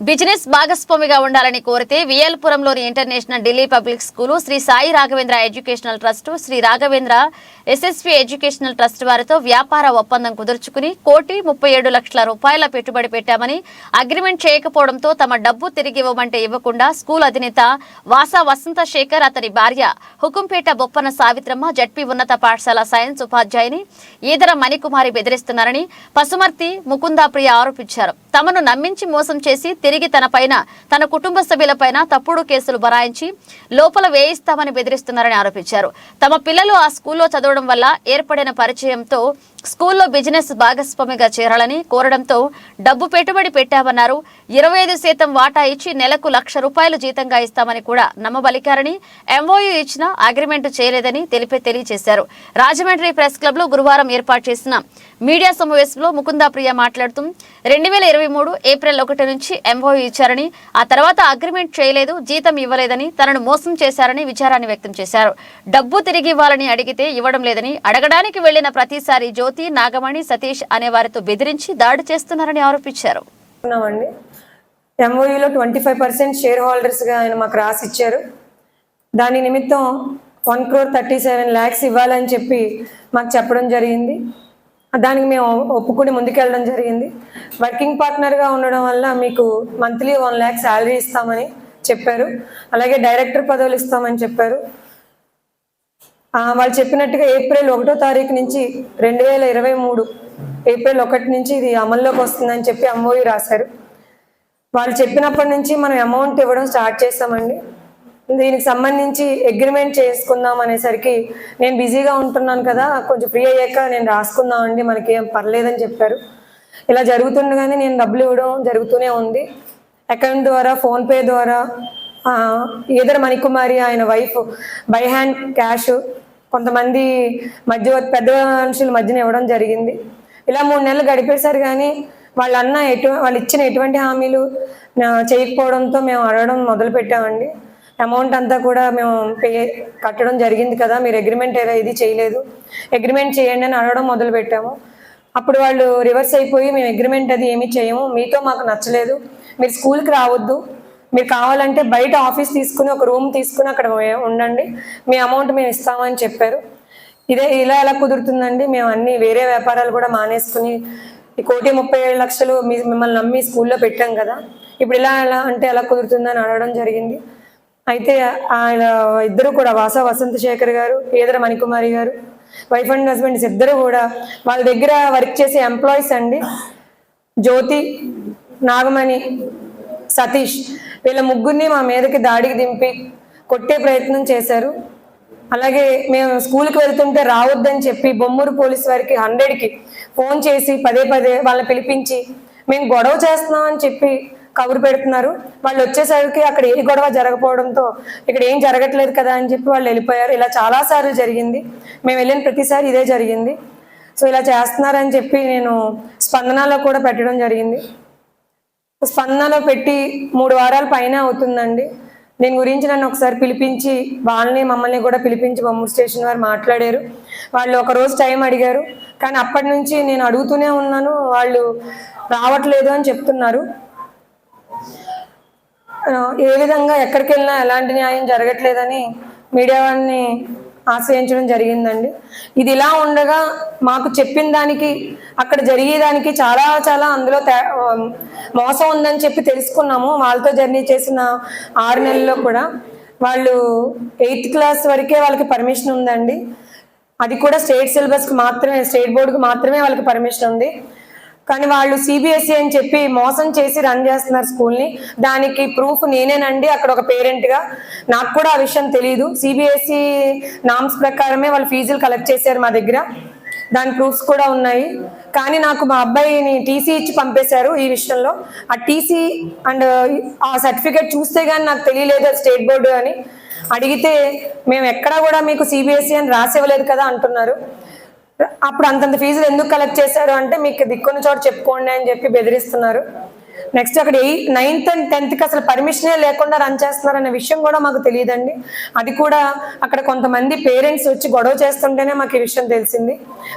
Business భాగస్వామిగా ఉండాలని కోరితే వియల్పురంలోని international Delhi public school Shri Sai Raghavendra educational trust Shri Raghavendra SSV educational trust వారితో వ్యాపార ఒప్పందం కుదుర్చుకుని కోటి ముప్పై ఏడు లక్షల రూపాయల పెట్టుబడి పెట్టామని అగ్రిమెంట్ చేయకపోవడంతో తమ డబ్బు తిరిగి ఇవ్వమంటే ఇవ్వకుండా స్కూల్ అధినేత వాసా వసంత శేఖర్ అతని భార్య హుకుంపేట బొప్పన సావిత్రమ్మ జడ్పీ ఉన్నత పాఠశాల సైన్స్ ఉపాధ్యాయుని ఈదర మణికుమారి బెదిరిస్తున్నారని పసుమర్తి ముకుందాప్రియ ఆరోపించారు. తమను నమ్మించి మోసం చేసి తిరిగి తన పైన తన కుటుంబ సభ్యులపైన తప్పుడు కేసులు బరాయించి లోపల వేయిస్తామని బెదిరిస్తున్నారని ఆరోపించారు. తమ పిల్లలు ఆ స్కూల్లో చదవడం వల్ల ఏర్పడిన పరిచయంతో స్కూల్లో బిజినెస్ భాగస్వామిగా చేరాలని కోరడంతో డబ్బు పెట్టుబడి పెట్టామన్నారు. ఇరవై ఐదు శాతం వాటా ఇచ్చి నెలకు లక్ష రూపాయలు జీతంగా ఇస్తామని కూడా నమ్మబలికారని ఎంఓయూ ఇచ్చిన అగ్రిమెంట్ చేయలేదని తెలిపే తెలియజేశారు. రాజమండ్రి ప్రెస్ క్లబ్లో గురువారం ఏర్పాటు చేసిన మీడియా సమావేశంలో ముకుందా ప్రియ మాట్లాడుతూ రెండు వేల ఇరవై మూడు ఏప్రిల్ ఒకటి నుంచి ఎంఓయూ ఇచ్చారని ఆ తర్వాత అగ్రిమెంట్ చేయలేదు జీతం ఇవ్వలేదని తనను మోసం చేశారని విచారాన్ని వ్యక్తం చేశారు. డబ్బు తిరిగి ఇవ్వాలని అడిగితే ఇవ్వడం లేదని అడగడానికి వెళ్ళిన ప్రతిసారి జ్యోతి నాగమణి సతీష్ అనే వారితో బెదిరించి దాడి చేస్తున్నారని ఆరోపించారు. ఉన్నామండి. ఎంఓయూలో ట్వంటీ ఫైవ్ పర్సెంట్ షేర్ హోల్డర్స్గా ఆయన మాకు రాసి ఇచ్చారు. దాని నిమిత్తం one crore thirty seven lakhs ఇవ్వాలని చెప్పి మాకు చెప్పడం జరిగింది. దానికి మేము ఒప్పుకుని ముందుకెళ్ళడం జరిగింది. వర్కింగ్ పార్ట్నర్గా ఉండడం వల్ల మీకు మంత్లీ వన్ ల్యాక్ శాలరీ ఇస్తామని చెప్పారు. అలాగే డైరెక్టర్ పదవులు ఇస్తామని చెప్పారు. వాళ్ళు చెప్పినట్టుగా ఏప్రిల్ ఒకటో తారీఖు నుంచి రెండు వేల ఇరవై మూడు ఏప్రిల్ ఒకటి నుంచి ఇది అమల్లోకి వస్తుందని చెప్పి ఎంఓయూ రాశారు. వాళ్ళు చెప్పినప్పటి నుంచి మనం అమౌంట్ ఇవ్వడం స్టార్ట్ చేస్తామండి దీనికి సంబంధించి అగ్రిమెంట్ చేసుకుందాం అనేసరికి నేను బిజీగా ఉంటున్నాను కదా కొంచెం ఫ్రీ అయ్యాక నేను రాసుకుందాం అండి మనకి ఏం పర్లేదని చెప్పారు. ఇలా జరుగుతుండగానే నేను డబ్బులు ఇవ్వడం జరుగుతూనే ఉంది. అకౌంట్ ద్వారా ఫోన్పే ద్వారా ఆ, ఈదర మణికుమారి ఆయన వైఫ్ బై హ్యాండ్ క్యాష్ కొంతమంది మధ్య పెద్ద మనుషుల మధ్యన ఇవ్వడం జరిగింది. ఇలా మూడు నెలలు గడిపేశారు కానీ వాళ్ళ అన్న ఎటు వాళ్ళు ఇచ్చిన ఎటువంటి హామీలు చేయకపోవడంతో మేము అడగడం మొదలు పెట్టామండి. అమౌంట్ అంతా కూడా మేము పే కట్టడం జరిగింది కదా మీరు అగ్రిమెంట్ ఏదో ఇది చేయలేదు. అగ్రిమెంట్ చేయండి అని అడగడం మొదలు పెట్టాము. అప్పుడు వాళ్ళు రివర్స్ అయిపోయి మేము అగ్రిమెంట్ అది ఏమీ చేయము మీతో మాకు నచ్చలేదు. మీరు స్కూల్కి రావద్దు. మీరు కావాలంటే బయట ఆఫీస్ తీసుకుని ఒక రూమ్ తీసుకుని అక్కడ ఉండండి. మీ అమౌంట్ మేము ఇస్తామని చెప్పారు. ఇదే ఇలా ఎలా కుదురుతుందండి? మేము అన్ని వేరే వ్యాపారాలు కూడా మానేసుకుని ఈ కోటి ముప్పై ఏడు లక్షలు మీ మిమ్మల్ని నమ్మి స్కూల్లో పెట్టాం కదా. ఇప్పుడు ఇలా ఎలా అంటే ఎలా కుదురుతుందని అడగడం జరిగింది. అయితే ఆయన ఇద్దరు కూడా వాస వసంత శేఖర్ గారు ఈదర మణికుమారి గారు వైఫ్ అండ్ హస్బెండ్స్ ఇద్దరు కూడా వాళ్ళ దగ్గర వర్క్ చేసే ఎంప్లాయీస్ అండి. జ్యోతి నాగమణి సతీష్ వీళ్ళ ముగ్గురిని మా మీదకి దాడికి దింపి కొట్టే ప్రయత్నం చేశారు. అలాగే మేము స్కూల్కి వెళ్తుంటే రావద్దని చెప్పి బొమ్మూరు పోలీస్ వారికి హండ్రెడ్కి ఫోన్ చేసి పదే పదే వాళ్ళని పిలిపించి మేము గొడవ చేస్తున్నాం అని చెప్పి కబురు పెడుతున్నారు. వాళ్ళు వచ్చేసరికి అక్కడ ఏ గొడవ జరగపోవడంతో ఇక్కడ ఏం జరగట్లేదు కదా అని చెప్పి వాళ్ళు వెళ్ళిపోయారు. ఇలా చాలాసార్లు జరిగింది. మేము వెళ్ళిన ప్రతిసారి ఇదే జరిగింది. సో ఇలా చేస్తున్నారని చెప్పి నేను స్పందనలో కూడా పెట్టడం జరిగింది. స్పందనలో పెట్టి మూడు వారాల పైన అవుతుందండి. దీని గురించి నన్ను ఒకసారి పిలిపించి వాళ్ళని మమ్మల్ని కూడా పిలిపించి బొమ్మూరు స్టేషన్ వారు మాట్లాడారు. వాళ్ళు ఒక రోజు టైం అడిగారు. కానీ అప్పటి నుంచి నేను అడుగుతూనే ఉన్నాను. వాళ్ళు రావట్లేదు అని చెప్తున్నారు. ఏ విధంగా ఎక్కడికి వెళ్ళినా ఎలాంటి న్యాయం జరగట్లేదని మీడియా వారిని ఆశ్రయించడం జరిగిందండి. ఇది ఇలా ఉండగా మాకు చెప్పిన దానికి అక్కడ జరిగేదానికి చాలా చాలా అందులో తే- మోసం ఉందని చెప్పి తెలుసుకున్నాము. వాళ్ళతో జర్నీ చేసిన ఆరు నెలల్లో కూడా వాళ్ళు ఎయిత్ క్లాస్ వరకే వాళ్ళకి పర్మిషన్ ఉందండి. అది కూడా స్టేట్ సిలబస్కి మాత్రమే స్టేట్ బోర్డుకి మాత్రమే వాళ్ళకి పర్మిషన్ ఉంది. కానీ వాళ్ళు సిబిఎస్ఈ అని చెప్పి మోసం చేసి రన్ చేస్తున్నారు స్కూల్ని దానికి ప్రూఫ్ నేనేనండి. అక్కడ ఒక పేరెంట్గా నాకు కూడా ఆ విషయం తెలియదు సిబిఎస్ఈ నామ్స్ ప్రకారమే వాళ్ళు ఫీజులు కలెక్ట్ చేశారు మా దగ్గర. దాని ప్రూఫ్స్ కూడా ఉన్నాయి. కానీ నాకు మా అబ్బాయిని టీసీ ఇచ్చి పంపేశారు ఈ విషయంలో. ఆ టీసీ అండ్ ఆ సర్టిఫికేట్ చూస్తే కానీ నాకు తెలియలేదు స్టేట్ బోర్డు అని. అడిగితే మేము ఎక్కడా కూడా మీకు సిబిఎస్ఈ అని రాసివ్వలేదు కదా అంటున్నారు. అప్పుడు అంతంత ఫీజులు ఎందుకు కలెక్ట్ చేశారు అంటే మీకు దిక్కున్న చోట చెప్పుకోండి అని చెప్పి బెదిరిస్తున్నారు. నెక్స్ట్ అక్కడ నైన్త్ అండ్ టెన్త్కి అసలు పర్మిషనే లేకుండా రన్ చేస్తున్నారనే విషయం కూడా మాకు తెలియదండి. అది కూడా అక్కడ కొంతమంది పేరెంట్స్ వచ్చి గొడవ చేస్తుంటేనే మాకు ఈ విషయం తెలిసింది.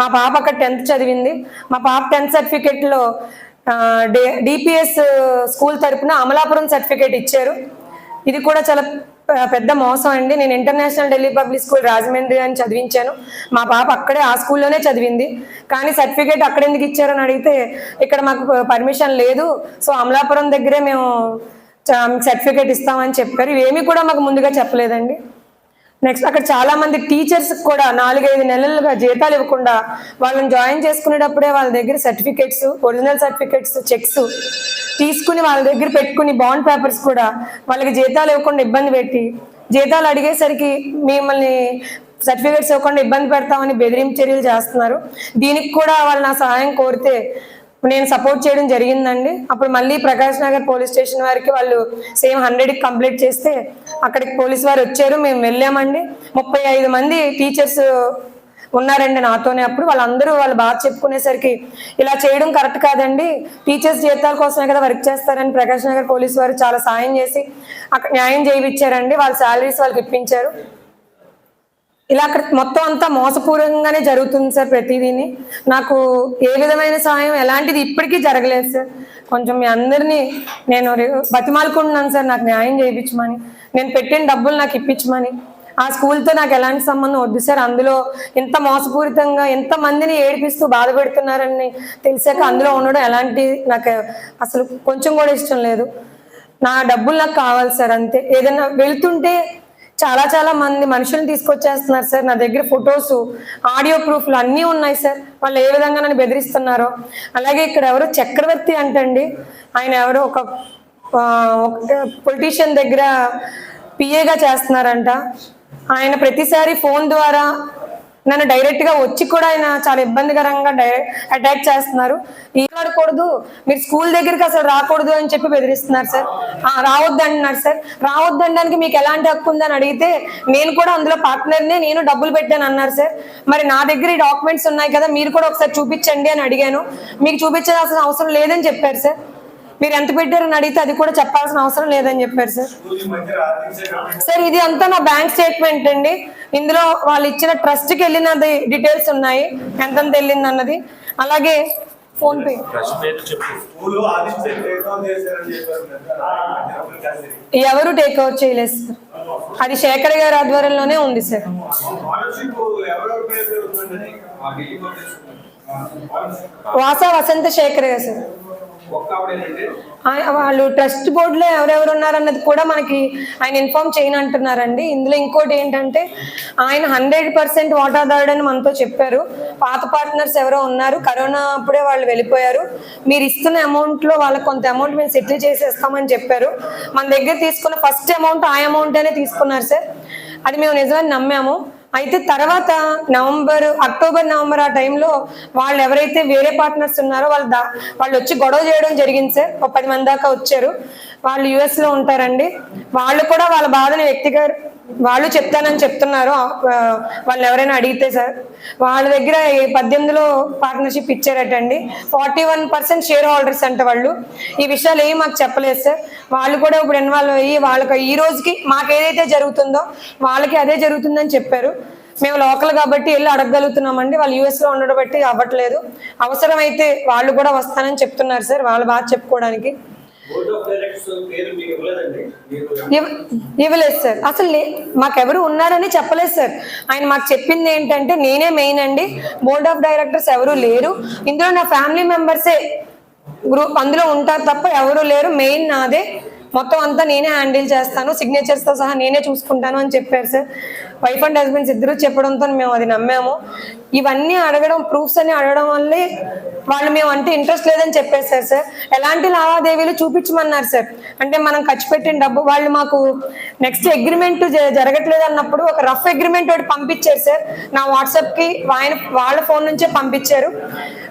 మా పాప అక్కడ టెన్త్ చదివింది. మా పాప టెన్త్ సర్టిఫికేట్లో డిపిఎస్ స్కూల్ తరపున అమలాపురం సర్టిఫికేట్ ఇచ్చారు. ఇది కూడా చాలా పెద్ద మోసం అండి. నేను international Delhi public school Rajahmundry అని చదివించాను. మా పాప అక్కడే ఆ స్కూల్లోనే చదివింది. కానీ సర్టిఫికేట్ అక్కడ ఎందుకు ఇచ్చారని అడిగితే ఇక్కడ మాకు పర్మిషన్ లేదు. సో అమలాపురం దగ్గరే మేము సర్టిఫికేట్ ఇస్తామని చెప్పారు. ఇవేమీ కూడా మాకు ముందుగా చెప్పలేదండి. నెక్స్ట్ అక్కడ చాలా మంది టీచర్స్ కూడా నాలుగైదు నెలలుగా జీతాలు ఇవ్వకుండా వాళ్ళని జాయిన్ చేసుకునేటప్పుడే వాళ్ళ దగ్గర సర్టిఫికేట్స్ ఒరిజినల్ సర్టిఫికేట్స్ చెక్స్ తీసుకుని వాళ్ళ దగ్గర పెట్టుకుని బాండ్ పేపర్స్ కూడా వాళ్ళకి జీతాలు ఇవ్వకుండా ఇబ్బంది పెట్టి జీతాలు అడిగేసరికి మిమ్మల్ని సర్టిఫికేట్స్ ఇవ్వకుండా ఇబ్బంది పెడతామని బెదిరింపు చర్యలు చేస్తున్నారు. దీనికి కూడా వాళ్ళు నా సహాయం కోరితే నేను సపోర్ట్ చేయడం జరిగిందండి. అప్పుడు మళ్ళీ ప్రకాష్ నగర్ పోలీస్ స్టేషన్ వారికి వాళ్ళు సేమ్ హండ్రెడ్కి కంప్లీట్ చేస్తే అక్కడికి పోలీస్ వారు వచ్చారు మేము వెళ్ళామండి. ముప్పై ఐదు మంది టీచర్స్ ఉన్నారండి నాతోనే అప్పుడు. వాళ్ళందరూ వాళ్ళు బాగా చెప్పుకునేసరికి ఇలా చేయడం కరెక్ట్ కాదండి. టీచర్స్ జీతాల కోసమే కదా వర్క్ చేస్తారని ప్రకాష్ నగర్ పోలీస్ వారు చాలా సాయం చేసి అక్కడ న్యాయం చేయించారండి వాళ్ళ శాలరీస్ వాళ్ళకి ఇప్పించారు. ఇలా అక్కడ మొత్తం అంతా మోసపూర్వకంగానే జరుగుతుంది సార్ ప్రతిదీని. నాకు ఏ విధమైన సహాయం ఎలాంటిది ఇప్పటికీ జరగలేదు సార్. కొంచెం మీ అందరినీ నేను బతిమాలుకుంటున్నాను సార్ నాకు న్యాయం చేయించమని. నేను పెట్టిన డబ్బులు నాకు ఇప్పించమని. ఆ స్కూల్తో నాకు ఎలాంటి సంబంధం వద్దు సార్. అందులో ఎంత మోసపూరితంగా ఎంత మందిని ఏడిపిస్తూ బాధ పెడుతున్నారని తెలిసాక అందులో ఉండడం ఎలాంటి నాకు అసలు కొంచెం కూడా ఇష్టం లేదు. నా డబ్బులు నాకు కావాలి సార్ అంతే. ఏదైనా వెళ్తుంటే చాలా చాలా మంది మనుషుల్ని తీసుకొచ్చేస్తున్నారు సార్. నా దగ్గర ఫొటోస్ ఆడియో ప్రూఫ్లు అన్నీ ఉన్నాయి సార్. వాళ్ళు ఏ విధంగా నన్ను బెదిరిస్తున్నారో. అలాగే ఇక్కడ ఎవరో చక్రవర్తి అంటండి. ఆయన ఎవరో ఒక పొలిటీషియన్ దగ్గర పిఏగా చేస్తున్నారంట. ఆయన ప్రతిసారి ఫోన్ ద్వారా నన్ను డైరెక్ట్గా వచ్చి కూడా ఆయన చాలా ఇబ్బందికరంగా అటాక్ చేస్తున్నారు. మాట్లాడకూడదు మీరు స్కూల్ దగ్గరికి అసలు రాకూడదు అని చెప్పి బెదిరిస్తున్నారు సార్. రావద్దు అంటున్నారు సార్. రావద్దు అనడానికి మీకు ఎలాంటి హక్కు ఉందని అడిగితే నేను కూడా అందులో పార్ట్నర్నే నేను డబ్బులు పెట్టాను అన్నారు సార్. మరి నా దగ్గర ఈ డాక్యుమెంట్స్ ఉన్నాయి కదా మీరు కూడా ఒకసారి చూపించండి అని అడిగాను. మీకు చూపించాల్సిన అవసరం లేదని చెప్పారు సార్. మీరు ఎంత పెట్టారని అడిగితే అది కూడా చెప్పాల్సిన అవసరం లేదని చెప్పారు సార్. సార్ ఇది అంతా నా బ్యాంక్ స్టేట్మెంట్ అండి. ఇందులో వాళ్ళు ఇచ్చిన ట్రస్ట్కి వెళ్ళినది డీటెయిల్స్ ఉన్నాయి. ఎంతెంత వెళ్ళింది అన్నది. అలాగే ఫోన్ పే. ఎవరు టేక్ ఓవర్ చేయలేదు సార్. అది శేఖర్ గారి ఆధ్వర్యంలోనే ఉంది సార్. వాసా వసంత శేఖర్ గారు సార్. వాళ్ళు ట్రస్ట్ బోర్డులో ఎవరెవరు ఉన్నారన్నది కూడా మనకి ఆయన ఇన్ఫార్మ్ చేయను అంటున్నారండి. ఇందులో ఇంకోటి ఏంటంటే ఆయన హండ్రెడ్ పర్సెంట్ వాటాదారుడని మనతో చెప్పారు. పాత పార్ట్నర్స్ ఎవరో ఉన్నారు. కరోనా అప్పుడే వాళ్ళు వెళ్ళిపోయారు. మీరు ఇస్తున్న అమౌంట్లో వాళ్ళకి కొంత అమౌంట్ మేము సెటిల్ చేసేస్తామని చెప్పారు. మన దగ్గర తీసుకున్న ఫస్ట్ అమౌంట్ ఆ అమౌంట్ అనే తీసుకున్నారు సార్. అది మేము నిజమని నమ్మాము. అయితే తర్వాత నవంబర్ అక్టోబర్ నవంబర్ ఆ టైంలో వాళ్ళు ఎవరైతే వేరే పార్ట్నర్స్ ఉన్నారో వాళ్ళు దా వాళ్ళు వచ్చి గొడవ చేయడం జరిగింది సార్. ఒక పది మంది దాకా వచ్చారు. వాళ్ళు యుఎస్లో ఉంటారండి. వాళ్ళు కూడా వాళ్ళ బాధను వ్యక్తిగత వాళ్ళు చెప్తానని చెప్తున్నారు. వాళ్ళు ఎవరైనా అడిగితే సార్. వాళ్ళ దగ్గర పద్దెనిమిదిలో partnership ఇచ్చారటండి. Forty one percent share holders అంట వాళ్ళు. ఈ విషయాలు ఏమి మాకు చెప్పలేదు సార్. వాళ్ళు కూడా ఇప్పుడు ఇన్వాల్వ్ అయ్యి వాళ్ళకి ఈ రోజుకి మాకు ఏదైతే జరుగుతుందో వాళ్ళకి అదే జరుగుతుందని చెప్పారు. మేము లోకల్ కాబట్టి వెళ్ళి అడగగలుగుతున్నామండి. వాళ్ళు యూఎస్లో ఉండడం బట్టి అవ్వట్లేదు. అవసరమైతే వాళ్ళు కూడా వస్తానని చెప్తున్నారు సార్. వాళ్ళు బాగా చెప్పుకోవడానికి బోర్డ్ ఆఫ్ డైరెక్టర్స్ పేరు మీకు ఇవ్వలేదండి మీరు ఇవ్- ఇవ్వలేదు సార్. అసలు లే- మాకెవరు ఉన్నారని చెప్పలేదు సార్. ఆయన మాకు చెప్పింది ఏంటంటే నేనే మెయిన్ అండి. బోర్డ్ ఆఫ్ డైరెక్టర్స్ ఎవరు లేరు. ఇందులో నా ఫ్యామిలీ మెంబర్సే గ్రూప్ అందులో ఉంటారు తప్ప ఎవరు లేరు. మెయిన్ నాదే. మొత్తం అంతా నేనే హ్యాండిల్ చేస్తాను. సిగ్నేచర్స్తో సహా నేనే చూసుకుంటాను అని చెప్పారు సార్. వైఫ్ అండ్ హస్బెండ్స్ ఇద్దరు చెప్పడంతో మేము అది నమ్మాము. ఇవన్నీ అడగడం ప్రూఫ్స్ అని అడగడం వల్లే వాళ్ళు మేము అంటే ఇంట్రెస్ట్ లేదని చెప్పేశారు సార్ ఎలాంటి లావాదేవీలు చూపించమన్నారు సార్? అంటే మనం ఖర్చు పెట్టిన డబ్బు వాళ్ళు మాకు నెక్స్ట్ అగ్రిమెంట్ జరగట్లేదు అన్నప్పుడు ఒక రఫ్ అగ్రిమెంట్ ఒకటి పంపించారు సార్. నా వాట్సాప్కి ఆయన వాళ్ళ ఫోన్ నుంచే పంపించారు.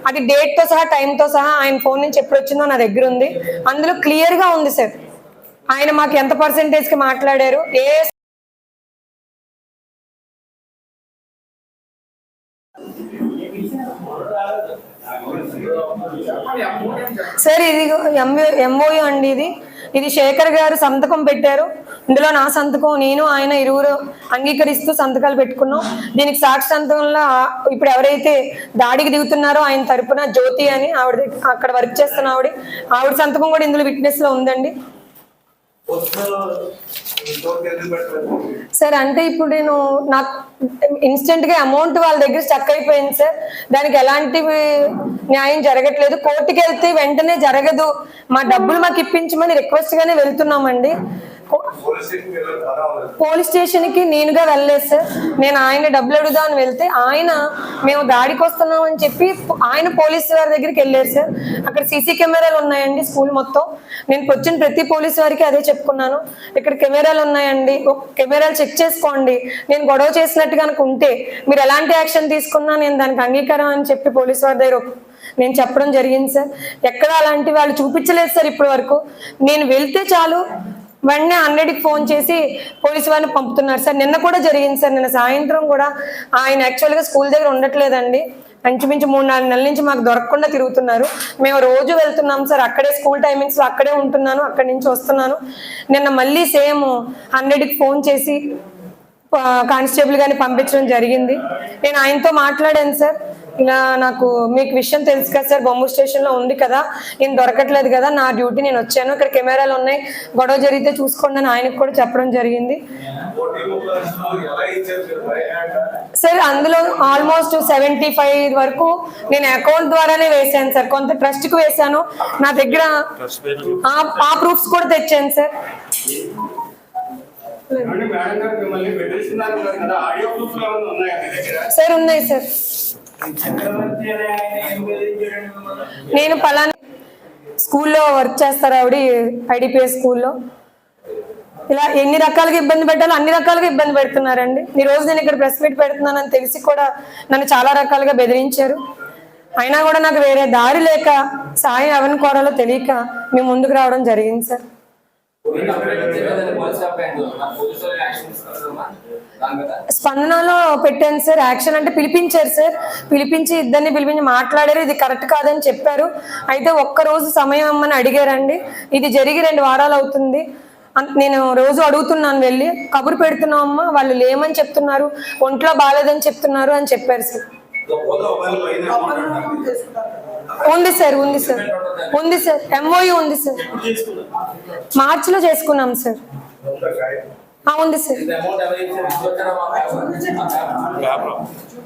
అది డేట్తో సహా టైంతో తో సహా ఆయన ఫోన్ నుంచి ఎప్పుడు వచ్చిందో నా దగ్గర ఉంది. అందులో క్లియర్గా ఉంది సార్. ఆయన మాకు ఎంత పర్సెంటేజ్కి మాట్లాడారు? ఏ సార్ ఇది ఎంఓయు అండి ఇది. ఇది శేఖర్ గారు సంతకం పెట్టారు. ఇందులో నా సంతకం నేను ఆయన ఇరువురు అంగీకరిస్తూ సంతకాలు పెట్టుకున్నాం. దీనికి సాక్షి సంతకంలో ఇప్పుడు ఎవరైతే దాడికి దిగుతున్నారో ఆయన తరపున జ్యోతి అని ఆవిడ అక్కడ వర్క్ చేస్తున్న ఆవిడ. ఆవిడ సంతకం కూడా ఇందులో విట్నెస్లో ఉందండి పొద్దున ఈ చోటుకి ఎందుకు పెట్టలేదు సార్ అంటే ఇప్పుడు నేను నాకు ఇన్స్టెంట్గా అమౌంట్ వాళ్ళ దగ్గర స్టక్ అయిపోయింది సార్. దానికి ఎలాంటి న్యాయం జరగట్లేదు. కోర్టుకి వెళ్తే వెంటనే జరగదు. మా డబ్బులు మాకు ఇప్పించమని రిక్వెస్ట్ గానే వెళ్తున్నామండి. పోలీస్ స్టేషన్కి స్టేషన్కి నేనుగా వెళ్ళలేదు సార్. నేను ఆయన డబ్బులు అడుగుదామని వెళ్తే ఆయన మేము దాడికి వస్తున్నాం అని చెప్పి ఆయన పోలీస్ వారి దగ్గరికి వెళ్ళారు సార్. అక్కడ సీసీ కెమెరాలు ఉన్నాయండి స్కూల్ మొత్తం. నేను వచ్చిన ప్రతి పోలీస్ వారికి అదే చెప్పుకున్నాను. ఇక్కడ కెమెరాలు ఉన్నాయండి. కెమెరాలు చెక్ చేసుకోండి. నేను గొడవ చేసినట్టు కనుక ఉంటే మీరు ఎలాంటి యాక్షన్ తీసుకున్నా నేను దానికి అంగీకారం అని చెప్పి పోలీస్ వారి దగ్గర నేను చెప్పడం జరిగింది సార్. ఎక్కడ అలాంటి వాళ్ళు చూపించలేదు సార్ ఇప్పటి వరకు నేను వెళ్తే చాలు. వెంటనే హండ్రెడ్కి ఫోన్ చేసి పోలీసు వారిని పంపుతున్నారు. సార్ నిన్న కూడా జరిగింది సార్. నిన్న సాయంత్రం కూడా ఆయన యాక్చువల్గా స్కూల్ దగ్గర ఉండట్లేదండి. ఇంచుమించు మూడు నాలుగు నెలల నుంచి మాకు దొరకకుండా తిరుగుతున్నారు. మేము రోజు వెళ్తున్నాం సార్. అక్కడే స్కూల్ టైమింగ్స్లో అక్కడే ఉంటున్నాను. అక్కడి నుంచి వస్తున్నాను. నిన్న మళ్ళీ సేమ్ హండ్రెడ్కి ఫోన్ చేసి కానిస్టేబుల్ గారిని పంపించడం జరిగింది. నేను ఆయనతో మాట్లాడాను సార్. ఇలా నాకు మీకు విషయం తెలుసు కదా సార్ బొమ్మ స్టేషన్లో ఉంది కదా. నేను దొరకట్లేదు కదా నా డ్యూటీ నేను వచ్చాను. ఇక్కడ కెమెరాలు ఉన్నాయి. గొడవ జరిగితే చూసుకోండి అని ఆయనకు కూడా చెప్పడం జరిగింది. సార్ అందులో ఆల్మోస్ట్ సెవెంటీ ఫైవ్ వరకు నేను అకౌంట్ ద్వారానే వేసాను సార్. కొంత ట్రస్ట్కి వేసాను నా దగ్గర ఆ- ఆ ప్రూఫ్స్ కూడా తెచ్చాను సార్. సార్ ఉన్నాయి సార్. నేను పలానా స్కూల్లో వర్క్ చేస్తారు ఆవిడ? ఐడిపిఎస్ స్కూల్లో? ఇలా ఎన్ని రకాలుగా ఇబ్బంది పెట్టాలో అన్ని రకాలుగా ఇబ్బంది పెడుతున్నారండి. ఈ రోజు నేను ఇక్కడ ప్రెస్ మీట్ పెడుతున్నానని తెలిసి కూడా నన్ను చాలా రకాలుగా బెదిరించారు. అయినా కూడా నాకు వేరే దారి లేక సాయం ఎవరిని కోరాలో తెలియక మేము ముందుకు రావడం జరిగింది సార్. స్పందనలో పెట్టాను సార్ యాక్షన్ అంటే పిలిపించారు సార్. పిలిపించి ఇద్దరిని పిలిపించి మాట్లాడారు ఇది కరెక్ట్ కాదని చెప్పారు. అయితే ఒక్క రోజు సమయం ఇమ్మని అడిగారండి. ఇది జరిగి రెండు వారాలు అవుతుంది. నేను రోజు అడుగుతున్నాను వెళ్ళి కబురు పెడుతున్నాం అమ్మా వాళ్ళు లేమని చెప్తున్నారు ఒంట్లో బాగాలేదని చెప్తున్నారు అని చెప్పారు సార్. ఉంది? సార్ ఉంది సార్. ఉంది సార్ ఎంఓయూ ఉంది సార్. మార్చిలో చేసుకున్నాం సార్. ఉందా కాగితం? ఆ, ఉంది సార్